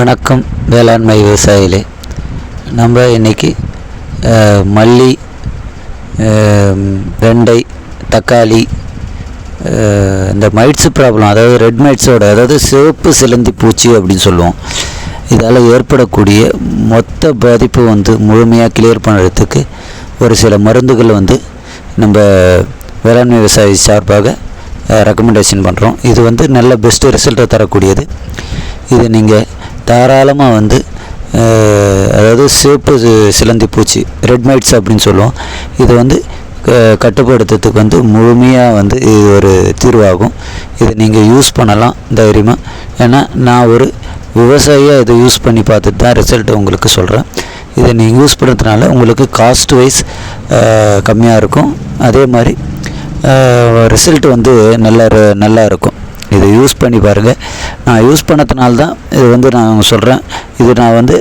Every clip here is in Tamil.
வணக்கம் வேளாண்மை விவசாயிகளே. நம்ம இன்றைக்கி மல்லி வெண்டை தக்காளி இந்த மைட்ஸ் ப்ராப்ளம் அதாவது ரெட் மைட்ஸோட அதாவது சிவப்பு சிலந்தி பூச்சி அப்படின்னு சொல்லுவோம். இதால் ஏற்படக்கூடிய மொத்த பாதிப்பு வந்து முழுமையாக கிளியர் பண்ணுறதுக்கு ஒரு சில மருந்துகள் வந்து நம்ம வேளாண்மை விவசாயி சார்பாக ரெக்கமெண்டேஷன் பண்ணுறோம் இது வந்து நல்ல பெஸ்ட்டு ரிசல்ட்டை தரக்கூடியது. இது நீங்கள் தாராளமாக வந்து அதாவது சிவப்பு சிலந்தி பூச்சி ரெட் மைட்ஸ் அப்படின்னு சொல்லுவோம். இது வந்து க- கட்டுப்படுத்துறதுக்கு வந்து முழுமையாக வந்து இது ஒரு தீர்வாகும். இதை நீங்கள் யூஸ் பண்ணலாம் தைரியமாக ஏன்னா நான் ஒரு விவசாயியாக இதை யூஸ் பண்ணி பார்த்துட்டு தான் ரிசல்ட் உங்களுக்கு சொல்கிறேன் இதை நீங்கள் யூஸ் பண்ணுறதுனால உங்களுக்கு காஸ்ட் வைஸ் கம்மியாக இருக்கும். அதே மாதிரி ரிசல்ட் வந்து நல்லா ர- நல்லா இருக்கும். இதை யூஸ் பண்ணி பாருங்கள் நான் யூஸ் பண்ணதுனால தான் இது வந்து நான் சொல்கிறேன் இது நான் வந்து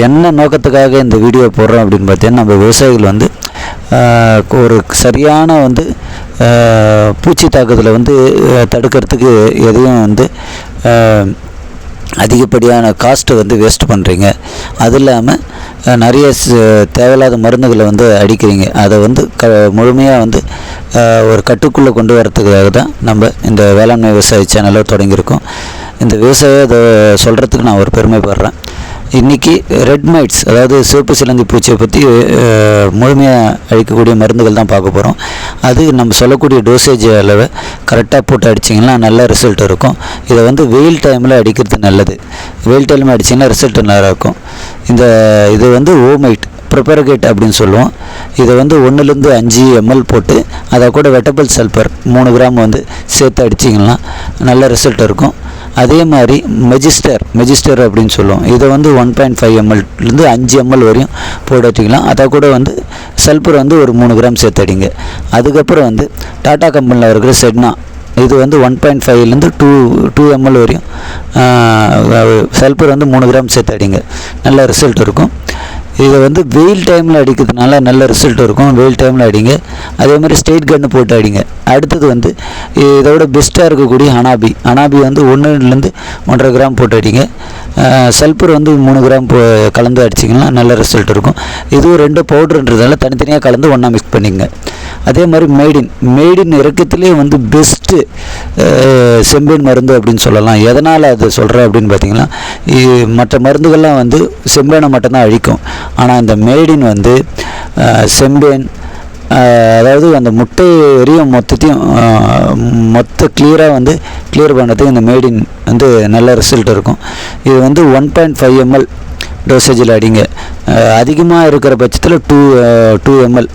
என்ன நோக்கத்துக்காக இந்த வீடியோ போடுறோம் அப்படின்னு பார்த்தீங்கன்னா நம்ம விவசாயிகள் வந்து ஒரு சரியான வந்து பூச்சி தாக்குதலை வந்து தடுக்கிறதுக்கு எதையும் வந்து அதிகப்படியான காஸ்ட்டை வந்து வேஸ்ட் பண்ணுறீங்க அது இல்லாமல் நிறைய ச- தேவையில்லாத மருந்துகளை வந்து அடிக்கிறீங்க. அதை வந்து க முழுமையாக வந்து ஒரு கட்டுக்குள்ளே கொண்டு வரத்துக்காக தான் நம்ம இந்த வேளாண்மை விவசாய சேனலை தொடங்கியிருக்கோம். இந்த விவசாய இதை சொல்கிறதுக்கு நான் ஒரு பெருமைப்படுறேன். இன்றைக்கி ரெட் மைட்ஸ் அதாவது சிவப்பு சிலந்தி பூச்சியை பற்றி முழுமையாக அழிக்கக்கூடிய மருந்துகள் தான் பார்க்க போகிறோம் அது நம்ம சொல்லக்கூடிய டோசேஜ் அளவை கரெக்டாக போட்டு அடிச்சிங்கன்னா நல்ல ரிசல்ட் இருக்கும். இதை வந்து வெயில் டைமில் அடிக்கிறது நல்லது. வெயில் டைமில் அடிச்சிங்கன்னா ரிசல்ட் நல்லா இருக்கும். இந்த இது வந்து ஓமைட் ப்ரிப்பரகேட் அப்படின்னு சொல்லுவோம். இதை வந்து ஒன்றுலேருந்து அஞ்சு எம்எல் போட்டு அதை கூட வெட்டபிள் சல்பர் மூணு கிராம் வந்து சேர்த்து அடிச்சிங்கன்னா நல்ல ரிசல்ட் இருக்கும். அதே மாதிரி மெஜிஸ்டர் மெஜிஸ்டர் அப்படின்னு சொல்லுவோம். இதை வந்து ஒன் பாயிண்ட் ஃபைவ் எம்எல்லேருந்து அஞ்சு எம்எல் வரையும் போட்டு வச்சுக்கலாம். அதை கூட வந்து சல்பர் வந்து ஒரு மூணு கிராம் சேர்த்து அடிங்க. அதுக்கப்புறம் வந்து டாடா கம்பெனியில் இருக்கிற செட்னா இது வந்து ஒன் பாயிண்ட் ஃபைவ்லேருந்து டூ டூ எம்எல் வரையும் சல்பர் வந்து மூணு கிராம் சேர்த்து அடிங்க. நல்ல ரிசல்ட் இருக்கும். இதை வந்து வெயில் டைமில் அடிக்கிறதுனால நல்ல ரிசல்ட் இருக்கும். வெயில் டைமில் அடிங்க. அதே மாதிரி ஸ்டேட் கன்று போட்டு அடிங்க. அடுத்தது வந்து இதோட பெஸ்ட்டாக இருக்கக்கூடிய அனாபி அனாபி வந்து ஒன்றுலேருந்து ஒன்றரை கிராம் போட்டு அடிங்க. சல்பர் வந்து மூணு கிராம் போ கலந்து அடிச்சிங்கன்னா நல்ல ரிசல்ட் இருக்கும். இதுவும் ரெண்டு பவுடருன்றதால தனித்தனியாக கலந்து ஒன்றா மிக்ஸ் பண்ணிங்க. அதே மாதிரி மேடின் மேடின் இறக்கத்திலே வந்து பெஸ்ட்டு செம்பின் மருந்து அப்படின்னு சொல்லலாம். எதனால் அது சொல்கிறேன் அப்படின்னு பார்த்தீங்கன்னா மற்ற மருந்துகள்லாம் வந்து செம்பேனை மட்டும்தான் அழிக்கும். ஆனால் இந்த மேடின் வந்து செம்பேன் அதாவது அந்த முட்டை எரியும் மொத்தத்தையும் மொத்த கிளியராக வந்து கிளியர் பண்ணுறதுக்கு இந்த மேடின் வந்து நல்ல ரிசல்ட் இருக்கும். இது வந்து ஒன் பாயிண்ட் ஃபைவ் எம்எல் டோசேஜில் அடிங்க. அதிகமாக இருக்கிற பட்சத்தில் டூ டூ எம்எல்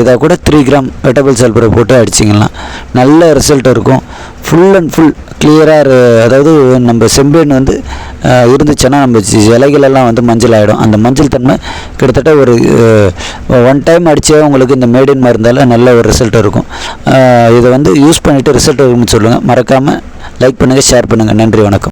இதை கூட த்ரீ கிராம் வெட்டபிள் சல்பரை போட்டு அடிச்சிங்கன்னா நல்ல ரிசல்ட் இருக்கும். ஃபுல் அண்ட் ஃபுல் கிளியராக அதாவது நம்ம செம்பேன் வந்து இருந்துச்சுன்னா நம்ம இலைகளெல்லாம் வந்து மஞ்சள் ஆகிடும் அந்த மஞ்சள் தன்மை கிட்டத்தட்ட ஒரு ஒன் டைம் அடித்தே உங்களுக்கு இந்த மேடின் மருந்தால் நல்ல ஒரு ரிசல்ட் இருக்கும். இதை வந்து யூஸ் பண்ணிவிட்டு ரிசல்ட் இருக்குன்னு சொல்லுங்கள் மறக்காமல் லைக் பண்ணுங்கள் ஷேர் பண்ணுங்கள் நன்றி வணக்கம்.